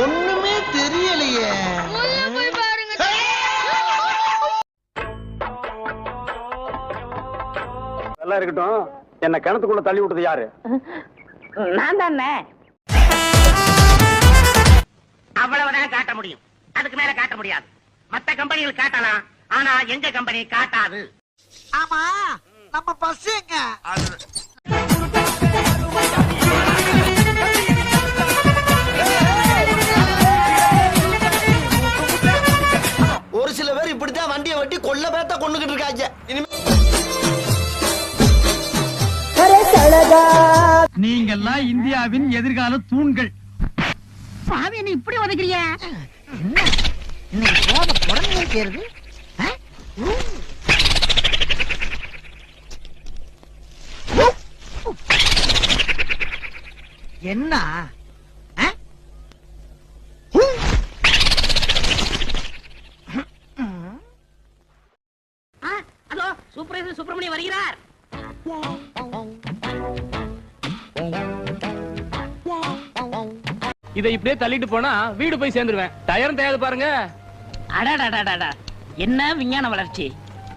ஒண்ணுமே தெரியலையே. போய் பாருங்க. நல்லா இருக்கட்டும். என்ன கிணத்துக்குள்ள தள்ளி விட்டது யாரு? நான் தானே. அவ்வளவுதான் காட்ட முடியும். அதுக்கு மேல காட்ட முடியாது. மத்த கம்பெனிகள் காட்டலாம். ஆனா எங்க கம்பெனி காட்டாது. ஆமா நம்ம பஸ் எங்க? நீங்கெல்லாம் இந்தியாவின் எதிர்கால தூண்கள். சாமி என்ன இப்படி உதைக்கிறிய இன்னைக்கு போத புடனே சேருது என்ன? அதோ சூப்பரேசன் சுப்பிரமணியம் வருகிறார். இதை இப்படியே தள்ளிட்டு போனா வீடு போய் சேர்ந்துருவேன். டயரும் தேயாது பாருங்க. அடடடடடா என்ன விஞ்ஞான வளர்ச்சி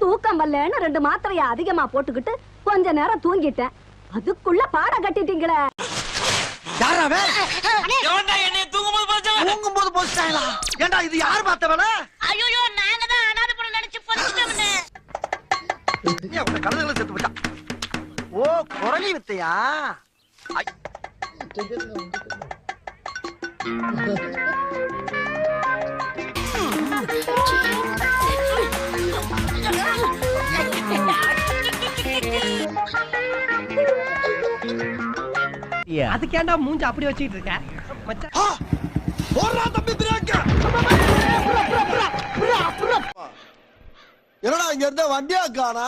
தூக்கம் வரலன்னு ரெண்டு மாத்திரைய அதிகமா போட்டுக்கிட்டு கொஞ்ச நேரம் தூங்கிட்டேன். அதுக்குள்ள பாடம் கட்டிட்டீங்களே. யாராவே? தூங்கும் போது போச்சுட்டாங்களா ஏண்டா இது யார் பார்த்த வேலை ஐயோ நாங்க தான் அனாதை படம் நினைச்சு பொறுத்துட்டோம்னு அவனை கழுதுகளை செத்து போட்டான் ஓ குரலி வித்தையா? ஐ. அதுக்கேண்டா மூஞ்ச அப்படி வச்சுக்கிட்டு இருக்க? மச்சான். ஆ! போடுறா தம்பி பிரேக்க என்னடா இங்க இருந்த வண்டியா காணா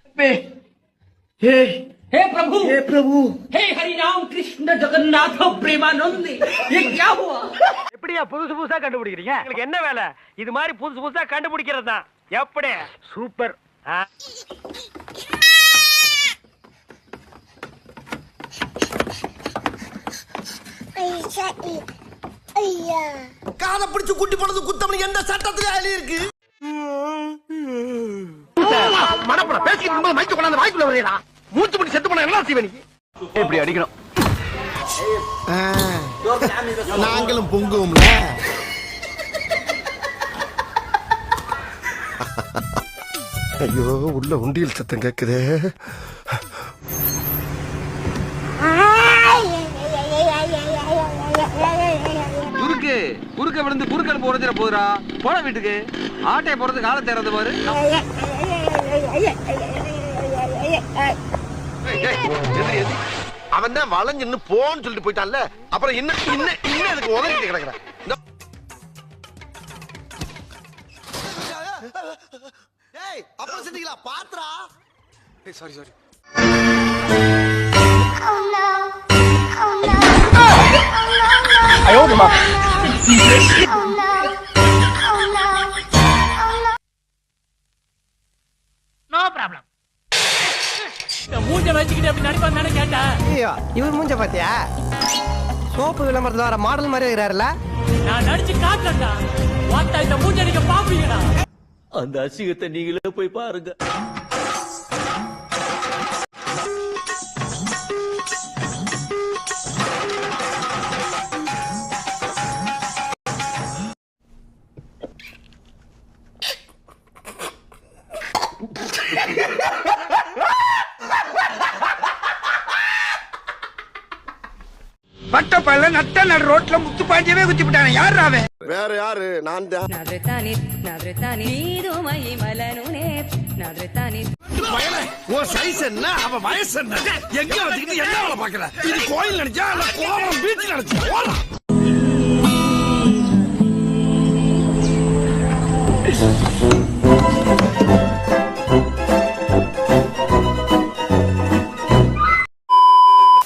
हे प्रभु हे प्रभु हे हरि राम कृष्ण जगन्नाथ प्रेमानंद ये क्या हुआ எப்படியா புதுசு புதுசா கண்டுபிடிக்கிறீங்க உங்களுக்கு என்ன வேலை இது மாதிரி புதுசு புதுசா கண்டுபிடிக்கிறது தான் எப்படி சூப்பர் காதை பிடிச்சு குட்டி போனது குத்தமனு எந்த சட்டத்துல எழுதி இருக்கு இருக்கும்போது மைக்கு கொண்டாந்து வாய்க்குள்ள வரையடா மூச்சு முடி செத்து போன என்ன செய்வே நீ இப்படி அடிக்கணும் நாங்களும் பொங்குவோம்ல ஐயோ உள்ள உண்டியல் சத்தம் கேக்குதே குறுக்கு குறுக்க விழுந்து குறுக்கல் உடஞ்சிட போதுடா போன வீட்டுக்கு ஆட்டைய போறது காலை தேர்றது பாரு அவன் தான் வளைஞ்சுன்னு போன்னு சொல்லிட்டு போயிட்டான்ல. அப்புறம் இன்னும் இன்னும் இன்னும் அதுக்கு உதவிட்டு கிடக்குறேன்? அப்புறம் செஞ்சீங்களா பாத்ரா சாரி சாரி நோ கேட்டேன் ஐயோ இவர் மூஞ்ச பாத்தியா சோப்பு விளம்பரத்துல வர மாடல் மாதிரி இருக்கிறாருல நான் நடிச்சு காட்டலடா வாத்தா இந்த மூஞ்ச நீங்க பாப்பீங்கடா. அந்த அசிங்கத்தை நீங்களே போய் பாருங்க. பட்டப்பல்ல நட்ட நடு ரோட்ல முத்து பாண்டியவே குத்தி விட்டானே. யார் அவன் வேற யாரு? நான் தான். நதுதானி நதுதானி நீதுமயி மலனுனே. நதுதானி ஓ சைஸ் என்ன? அவ வயசு என்ன? எங்க வச்சுக்கிட்டு என்ன வேலை பாக்குற இது கோயில் நினைச்சா இல்ல கோபம் பீச் நினைச்சா போலாம். Thank you.